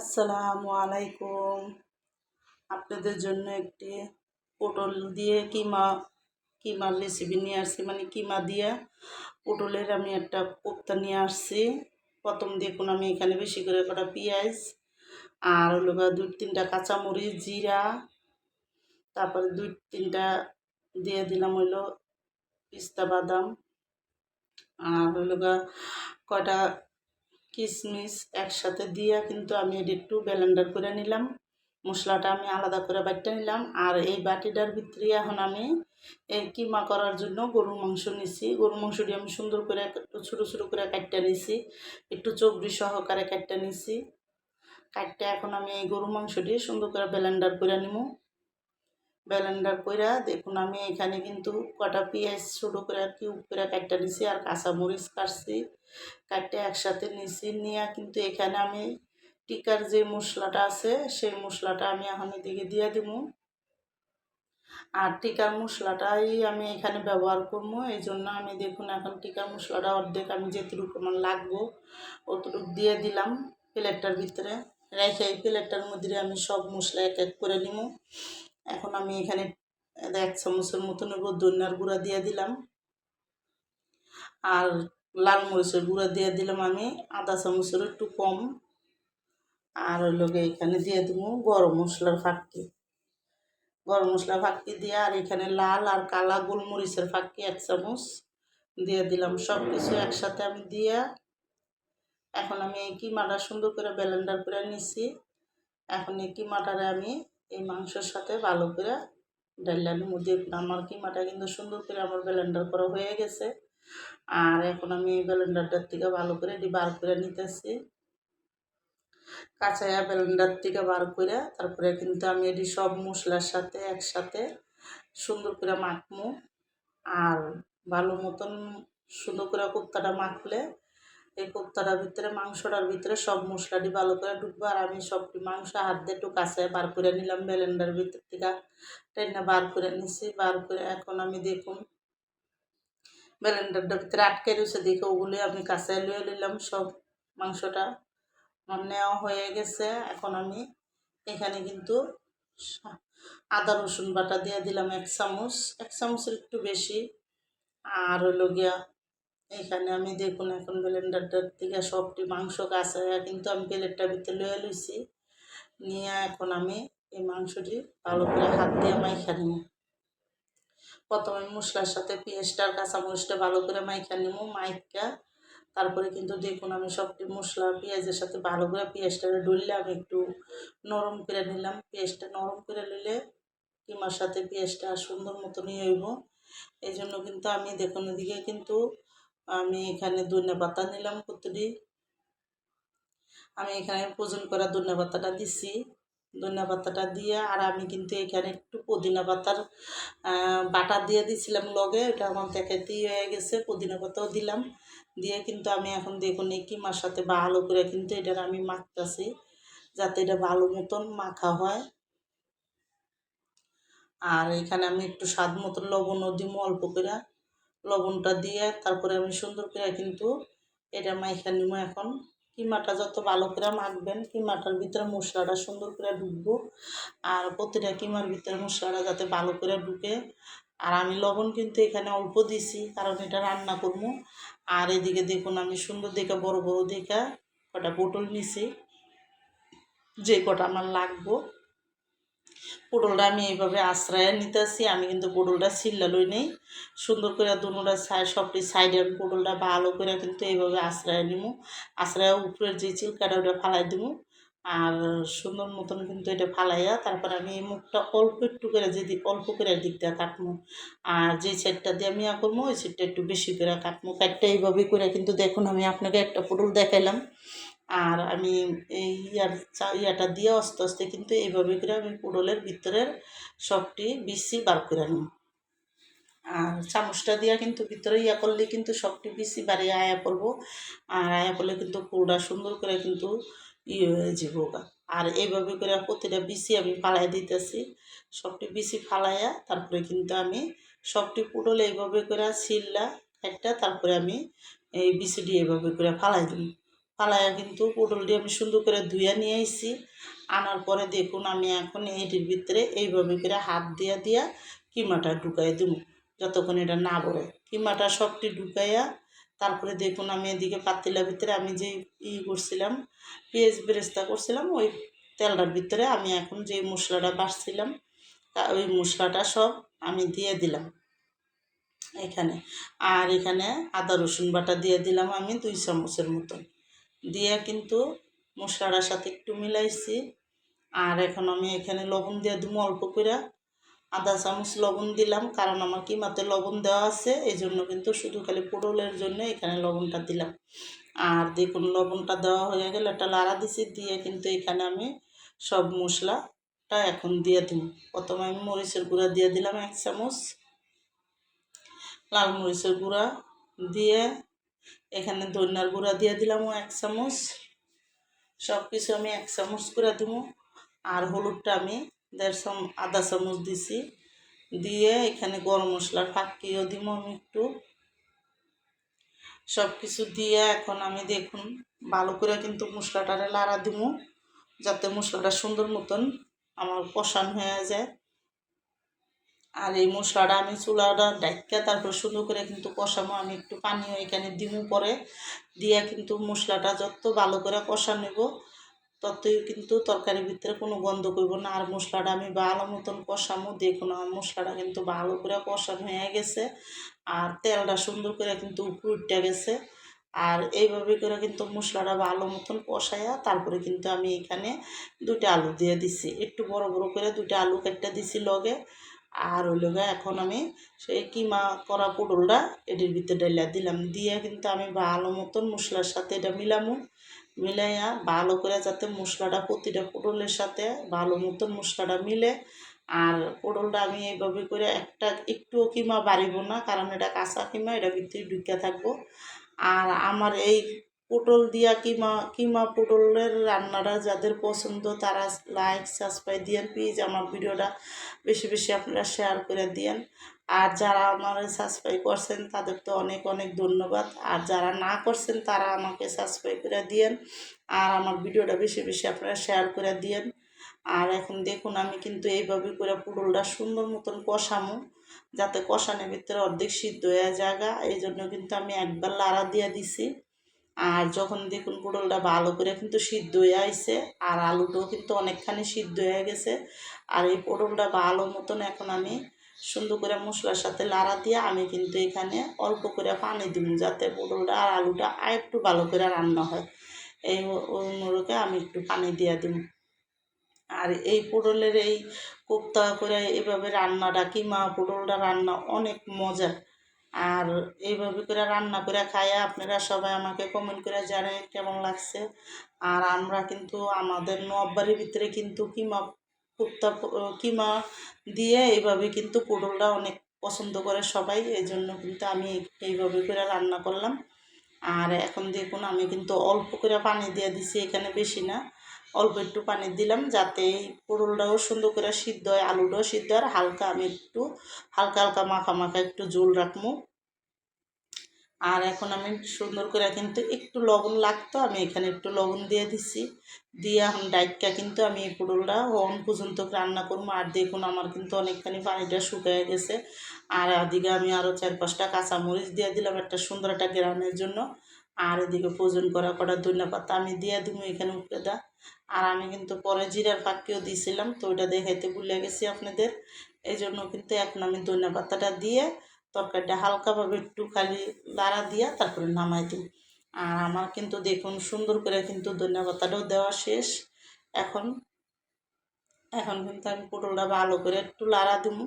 আসসালামু আলাইকুম। আপনাদের জন্য একটি পটল দিয়ে কিমা কিমার রেসিপি নিয়ে আসছি। মানে কিমা দিয়ে পটলের আমি একটা কোপ্তা নিয়ে আসছি। প্রথম দেখুন আমি এখানে বেশি করে কটা পেঁয়াজ আর হলো দুই তিনটা কাঁচামরিচ, জিরা, তারপরে দুই তিনটা দিয়ে দিলাম হইল পিস্তা বাদাম। আর হলো কটা কিশমিশ একসাথে দিয়ে কিন্তু আমি এটা একটু ব্লেন্ডার করে নিলাম। মশলাটা আমি আলাদা করে বাটতে নিলাম। আর এই বাটিটার ভিতরে এখন আমি এই কিমা করার জন্য গরুর মাংস নিছি। গরুর মাংসটি আমি সুন্দর করে একটু ছোটো ছোটো করে কাটতে নিছি। একটু চবড়ি সহকারে কাটতে নিছি। কাটতে এখন আমি এই গরুর মাংসটি সুন্দর করে ব্লেন্ডার করে নিব ব্লেন্ডার করে দেখুন আমি এখানে কিন্তু কটা পেঁয়াজ ছোটো করে কিউব করে কাটতে নিছি আর কাঁচামরিচ কাটছি। কাটতে একসাথে নিছি নিয়ে, কিন্তু এখানে আমি টিকার যে মশলাটা আছে, সেই মশলাটা আমি এখন এদিকে দিয়ে দিব। আর টিকার মশলাটাই আমি এখানে ব্যবহার করব, এই জন্য আমি দেখুন এখন টিকার মশলাটা অর্ধেক আমি যেটুকু আমার লাগবো, অতটুকু দিয়ে দিলাম প্লেটটার ভিতরে। রেখে এই প্লেটটার মধ্যে আমি সব মশলা এক এক করে নিব। এখন আমি এখানে এক চামচের মতন ধনিয়ার গুঁড়া দিয়ে দিলাম। আর লাল মরিচের গুঁড়া দিয়ে দিলাম আমি, আদা চামচের একটু কম। আর হইল এখানে দিয়ে দেবো গরম মশলার ফাঁকি গরম মশলা ফাঁকি দিয়ে আর এখানে লাল আর কালা গোলমরিচের ফাঁকি এক চামচ দিয়ে দিলাম। সব কিছু একসাথে আমি দিয়ে এখন আমি এই কিমাটা সুন্দর করে ব্লেন্ডার করে নিছি। এখন এই কিমাটারে আমি এই মাংসের সাথে ভালো করে ডাইলার মধ্যে, আমার কিমাটা কিন্তু সুন্দর করে আমার ব্লেন্ডার করা হয়ে গেছে। আর এখন আমি এই ব্লেন্ডারটার থেকে ভালো করে এটি বার করে নিতেছি। কাঁচায়া ব্লেন্ডার থেকে বার করে তারপরে কিন্তু আমি এটি সব মশলার সাথে একসাথে সুন্দর করে মাখমু আর ভালো মতন সুন্দর করে কোপ্তাটা মাখলে এই কোপ্তাটার ভিতরে, মাংসটার ভিতরে সব মশলাটি ভালো করে ঢুকবো। আর আমি সবটি মাংস হাত দিয়ে একটু কাছে বার করে নিলাম। ব্লেন্ডার ভিতর থেকে টেনে বার করে নিছি। বার করে এখন আমি দেখুন ব্লেন্ডারটার ভিতরে আটকে রয়েছে, দেখে ওগুলি আমি কাছে লুয়ে নিলাম, সব মাংসটা আমার নেওয়া হয়ে গেছে। এখন আমি এখানে কিন্তু আদা, রসুন বাটা দিয়ে দিলাম এক চামচ, এক চামচের একটু বেশি। আর হলো গিয়া এখানে আমি দেখুন, এখন ব্লেন্ডারটার থেকে সবটি মাংস কাছে কিন্তু আমি প্লেটটার ভিতরে লয়ে লইছি। নিয়ে এখন আমি এই মাংসটি ভালো করে হাত দিয়ে মাইখা নিব। প্রথমে মশলার সাথে পেঁয়াজটার কাঁচামরিচটা ভালো করে মাইখা নিব মাইকা তারপরে কিন্তু দেখুন আমি সবটি মশলা পেঁয়াজের সাথে ভালো করে পেঁয়াজটা ডললে আমি একটু নরম করে নিলাম। পেঁয়াজটা নরম করে নিলে কিমার সাথে পেঁয়াজটা সুন্দর মতো নিয়ে হইব। এই জন্য কিন্তু আমি দেখুন এদিকে কিন্তু আমি এখানে ধনে পাতা নিলাম কতটি আমি এখানে ওজন করা ধনে পাতাটা দিছি। ধনিয়া পাতাটা দিয়ে, আর আমি কিন্তু এখানে একটু পুদিনা পাতার বাটা দিয়ে দিছিলাম লগে এটা আমার দেখাতেই হয়ে গেছে, পুদিনা পাতাও দিলাম। দিয়ে কিন্তু আমি এখন দেখুন এই কিমার সাথে ভালো করে কিন্তু এটার আমি মাখতেছি, যাতে এটা ভালো মতন মাখা হয়। আর এখানে আমি একটু স্বাদ মতন লবণও দিব অল্প করে। লবণটা দিয়ে তারপরে আমি সুন্দর করে কিন্তু এটা মাইখা এখন। কিমাটা যত ভালো করে মাখবেন, কিমাটার ভিতরে মশলাটা সুন্দর করে ঢুকবো। আর প্রতিটা কিমার ভিতরে মশলাটা যাতে ভালো করে ঢুকে। আর আমি লবণ কিন্তু এখানে অল্প দিছি, কারণ এটা রান্না করব। আর এদিকে দেখুন, আমি সুন্দর দেখে বড় বড় দেখে কটা বোটল নিছি, যে কটা আমার লাগবো। পটলটা আমি এইভাবে আশ্রয় নিতেছি আমি কিন্তু পটলটা ছিল্লা লই নেই। সুন্দর করে দুটা সাইড সবটি সাইডে আমি পটলটা ভালো করে কিন্তু এইভাবে আশ্রয় নিব আশ্রয় উপরের যে চিলকাটা ওটা ফালাই দিব আর সুন্দর মতন কিন্তু এটা ফালাইয়া তারপর আমি এই মুখটা অল্প একটু করে যদি অল্প করে দিক দিয়ে কাটবো আর যে সেটটা দিয়ে আমি করব ওই সেটটা একটু বেশি করে কাটবো কাটটা এইভাবে করে কিন্তু দেখুন আমি আপনাকে একটা পটল দেখাইলাম। আর আমি এই ইয়ার ইয়াটা দিয়ে আস্তে আস্তে কিন্তু এইভাবে করে আমি পটলের ভিতরের সবটি বিসি বার করে নিই। আর চামচটা দিয়া কিন্তু ভিতরে ইয়া করলে কিন্তু সবটি বেশি বাড়িয়ে আয়া করব। আর আয়া করলে কিন্তু পুরোটা সুন্দর করে কিন্তু ইয়ে হয়ে যাব আর এইভাবে করে প্রতিটা বিসি আমি ফালাই দিতেছি। সবটি বিসি ফালাইয়া তারপরে কিন্তু আমি সবটি পুটল এইভাবে করে ছিললা একটা, তারপরে আমি এই বিসিডি এইভাবে করে ফালাই দিই। ফালাইয়া কিন্তু পটলটি আমি সুন্দর করে ধুয়ে নিয়ে আইছি। আনার পরে দেখুন আমি এখন এইটির ভিতরে এইভাবে করে হাত দিয়া দিয়া কিমাটা ঢুকাই দিব যতক্ষণ এটা না বড়ে কিমাটা সবটি ঢুকাইয়া তারপরে দেখুন আমি এদিকে পাতিলার ভিতরে আমি যে ই করছিলাম, পেঁয়াজ বেরেস্তা করছিলাম, ওই তেলটার ভিতরে আমি এখন যে মশলাটা বাড়ছিলাম, তা ওই মশলাটা সব আমি দিয়ে দিলাম এখানে। আর এখানে আদা রসুন বাটা দিয়ে দিলাম আমি দুই চামচের মতন। দিয়ে কিন্তু মশলাটার সাথে একটু মিলাইছি। আর এখন আমি এখানে লবণ দিয়ে দিব অল্প করে আধা চামচ লবণ দিলাম, কারণ আমার কিমাতে লবণ দেওয়া আছে এই জন্য কিন্তু শুধু খালি পোটলের জন্য এখানে লবণটা দিলাম। আর দেখুন, লবণটা দেওয়া হয়ে গেলে একটা লাড়া দিছি, দিয়ে কিন্তু এখানে আমি সব মশলাটা এখন দিয়ে দিব। প্রথমে আমি মরিচের গুঁড়া দিয়ে দিলাম এক চামচ। লাল মরিচের গুঁড়া দিয়ে এখানে ধনিয়ার গুঁড়া দিয়ে দিলাম এক চামচ। সব কিছু আমি এক চামচ করে দিব। আর হলুদটা আমি দেড় আধা চামচ দিছি। দিয়ে এখানে গরম মশলার ফাঁকিও দিব আমি একটু। সব কিছু দিয়ে এখন আমি দেখুন, ভালো করে কিন্তু মশলাটারে লাড়া দিব। যাতে মশলাটা সুন্দর মতন আমার কষান হয়ে যায়। আর এই মশলাটা আমি চুলাটা ডাইকা তারপর সুন্দর করে কিন্তু কষামো আমি একটু পানিও এখানে দিমু পরে দিয়ে কিন্তু মশলাটা যত ভালো করে কষা নেব, ততই কিন্তু তরকারির ভিতরে কোনো গন্ধ করব না। আর মশলাটা আমি ভালো মতন কষামো দেখুন আমার মশলাটা কিন্তু ভালো করে কষানো হয়ে গেছে। আর তেলটা সুন্দর করে কিন্তু উপরে উঠে গেছে। আর এইভাবে করে কিন্তু মশলাটা ভালো মতন কষাইয়া তারপরে কিন্তু আমি এখানে দুইটা আলু দিয়ে দিছি। একটু বড় বড় করে দুইটা আলু কেটে দিছি লগে। আর হইল লগে এখন আমি সেই কিমা করা পটলটা এটির ভিতরে ডাইলা দিলাম। দিয়ে কিন্তু আমি ভালো মতন মশলার সাথে এটা মিলামু। মিলাইয়া ভালো করে যাতে মশলাটা প্রতিটা পটলের সাথে ভালো মতন মশলাটা মিলে। আর পটলটা আমি এইভাবে করে একটা একটুও কিমা বাড়িব না, কারণ এটা কাঁচা কিমা, এটা ভিতরে ঢুকিয়া থাকব। আর আমার এই পটল দিয়া কিমা কিমা পটলের রান্নাটা যাদের পছন্দ তারা লাইক সাবস্ক্রাইব দিয়েন প্লিজ আমার ভিডিওটা বেশি বেশি আপনারা শেয়ার করে দিয়েন। আর যারা আমার সাবস্ক্রাইব করছেন তাদের তো অনেক অনেক ধন্যবাদ। আর যারা না করছেন তারা আমাকে সাবস্ক্রাইব করে দিয়েন। আর আমার ভিডিওটা বেশি বেশি আপনারা শেয়ার করে দিয়েন। আর এখন দেখুন আমি কিন্তু এইভাবে করে পুটলটা সুন্দর মতন কষামো। যাতে কষানোর ভিতরে অর্ধেক সিদ্ধ হয়ে জায়গা এই জন্য কিন্তু আমি একবার লাড়া দিয়ে দিছি। আর যখন দেখুন পটলটা ভালো করে কিন্তু সিদ্ধ হয়ে আইছে, আর আলুটাও কিন্তু অনেকখানি সিদ্ধ হয়ে গেছে। আর এই পটলটা ভালো মতন এখন আমি সুন্দর করে মশলার সাথে লাড়া দিয়ে আমি কিন্তু এখানে অল্প করে পানি দিব যাতে পটলটা আর আলুটা আর একটু ভালো করে রান্না হয়। এই অনুরোধে আমি একটু পানি দিয়ে দিব আর এই পটলের এই কোপ্তা করে এভাবে রান্নাটা কিমা পটলটা রান্না অনেক মজার। আর এইভাবে করে রান্না করে খাইয়া আপনারা সবাই আমাকে কমেন্ট করে জানে কেমন লাগছে। আর আমরা কিন্তু আমাদের নববাড়ির ভিতরে কিন্তু কিমা কুপ্তা, কিমা দিয়ে এইভাবে কিন্তু পটলটা অনেক পছন্দ করে সবাই। এই জন্য কিন্তু আমি এইভাবে করে রান্না করলাম। আর এখন দেখুন আমি কিন্তু অল্প করে পানি দিয়ে দিছি, এখানে বেশি না। অল্প একটু পানি দিলাম যাতে এই পটলটাও সুন্দর করে সিদ্ধ হয়, আলুটাও সিদ্ধ হয়, আর হালকা আমি একটু হালকা হালকা মাখা মাখা একটু জোল রাখব। আর এখন আমি সুন্দর করে কিন্তু একটু লবণ লাগতো, আমি এখানে একটু লবণ দিয়ে দিছি। দিয়ে এখন ডাইটটা কিন্তু আমি এই পটলটা অন পর্যন্ত রান্না করব। আর দেখুন আমার কিন্তু অনেকখানি পানিটা শুকিয়ে গেছে। আর এদিকে আমি আরও চার পাঁচটা কাঁচামরিচ দিয়ে দিলাম, একটা সুন্দর একটা গ্রানের জন্য। আর এদিকে প্রয়োজন করা কটা ধনিয়া পাতা আমি দিয়ে দিব এখানে উপরে দা আর আমি কিন্তু পরে জিরার পাকিও দিয়েছিলাম তো ওইটা দেখাইতে ভুলে গেছি আপনাদের। এই জন্য কিন্তু এখন আমি ধনিয়া পাতাটা দিয়ে তরকারিটা হালকাভাবে একটু খালি লাড়া দিয়া তারপরে নামাই দিই আর আমার কিন্তু দেখুন সুন্দর করে কিন্তু ধনিয়া পাতাটাও দেওয়া শেষ। এখন এখন কিন্তু আমি পটলটা ভালো করে একটু লাড়া দিব।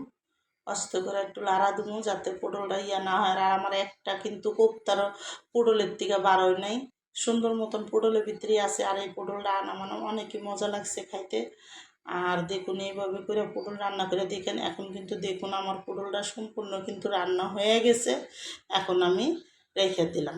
অস্ত করে একটু লাড়া দিব যাতে পটলটা ইয়া না হয়। আর আমার একটা কিন্তু কোপ্তার পটলের থেকে বারোয় নাই। সুন্দর মতন পটলের ভিতরে আছে। আর এই পটলটা আনা মানে অনেকই মজা লাগছে খাইতে। আর দেখুন, এইভাবে করে পটল রান্না করে দেখেন, এখন কিন্তু দেখুন আমার পটলটা সম্পূর্ণ কিন্তু রান্না হয়ে গেছে। এখন আমি রেখে দিলাম।